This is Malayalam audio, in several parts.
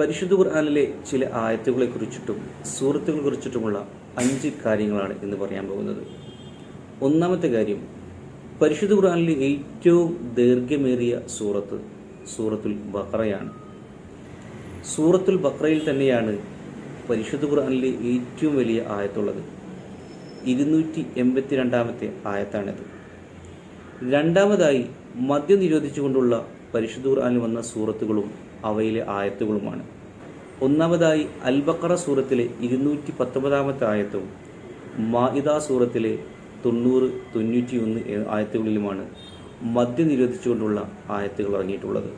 പരിശുദ്ധ ഖുർആാനിലെ ചില ആയത്തുകളെ കുറിച്ചിട്ടും സൂറത്തുകളെ കുറിച്ചിട്ടുമുള്ള അഞ്ച് കാര്യങ്ങളാണ് ഇന്ന് പറയാൻ പോകുന്നത്. ഒന്നാമത്തെ കാര്യം പരിശുദ്ധ ഖുർആാനിലെ ഏറ്റവും ദൈർഘ്യമേറിയ സൂറത്ത് സൂറത്തുൽ ബക്രയാണ് സൂറത്തുൽ ബക്രയിൽ തന്നെയാണ് പരിശുദ്ധ ഖുർആാനിലെ ഏറ്റവും വലിയ ആയത്തുള്ളത്. ഇരുന്നൂറ്റി എൺപത്തി രണ്ടാമത്തെ ആയത്താണിത്. രണ്ടാമതായി മദ്യം നിരോധിച്ചുകൊണ്ടുള്ള പരിശുദ്ധ ഖുർആനിൽ വന്ന സൂറത്തുകളും അവയിലെ ആയത്തുകളുമാണ്. ഒന്നാമതായി അൽ ബക്കറ സൂറത്തിലെ ഇരുന്നൂറ്റി പത്തൊമ്പതാമത്തെ ആയത്തും മാഇദ സൂറത്തിലെ തൊണ്ണൂറ് തൊണ്ണൂറ്റി ഒന്ന് ആയത്തുകളിലുമാണ് മദ്യം നിരോധിച്ചുകൊണ്ടുള്ള ആയത്തുകൾ ഇറങ്ങിയിട്ടുള്ളത്.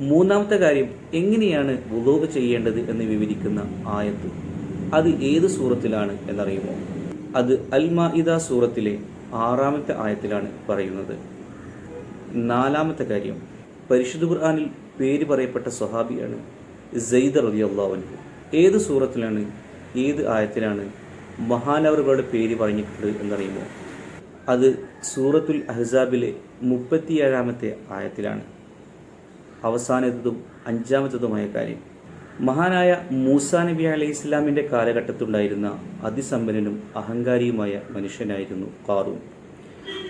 മൂന്നാമത്തെ കാര്യം എങ്ങനെയാണ് വുളൂബ് ചെയ്യേണ്ടത് എന്ന് വിവരിക്കുന്ന ആയത്ത്? അത് ഏത് സൂറത്തിലാണ് എന്നറിയുമോ? അത് അൽ മാഹിദ സൂറത്തിലെ ആറാമത്തെ ആയത്തിലാണ് പറയുന്നത്. നാലാമത്തെ കാര്യം പരിശുദ്ധ ഖുർആാനിൽ പേര് പറയപ്പെട്ട സ്വഹാബിയാണ് സെയ്ദ് റലി അള്ളാഹുൻഹു ഏത് സൂറത്തിലാണ് ഏത് ആയത്തിലാണ് മഹാനവറുകളുടെ പേര് പറഞ്ഞിട്ടുണ്ട് എന്നറിയുമോ? അത് സൂറത്തുൽ അഹ്സാബിലെ മുപ്പത്തിയേഴാമത്തെ ആയത്തിലാണ്. അവസാനത്തതും അഞ്ചാമത്തതുമായ കാര്യം. മഹാനായ മൂസ നബി അലൈഹി ഇസ്ലാമിന്റെ കാലഘട്ടത്തിലുണ്ടായിരുന്ന അതിസമ്പന്നനും അഹങ്കാരിയുമായ മനുഷ്യനായിരുന്നു കാറൂൻ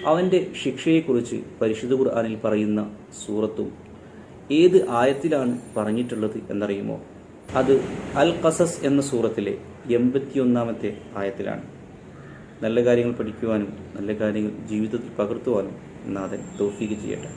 അവന്റെ ശിക്ഷയെക്കുറിച്ച് പരിശുദ്ധ ഖുർആാനിൽ പറയുന്ന സൂറത്തും ഏത് ആയത്തിലാണ് പറഞ്ഞിട്ടുള്ളത് എന്നറിയുമോ? അത് അൽ ഖസസ് എന്ന സൂറത്തിലെ എൺപത്തിയൊന്നാമത്തെ ആയത്തിലാണ്. നല്ല കാര്യങ്ങൾ പഠിക്കുവാനും നല്ല കാര്യങ്ങൾ ജീവിതത്തിൽ പകർത്തുവാനും നാഥൻ തോഫീക്ക് ചെയ്യട്ടെ.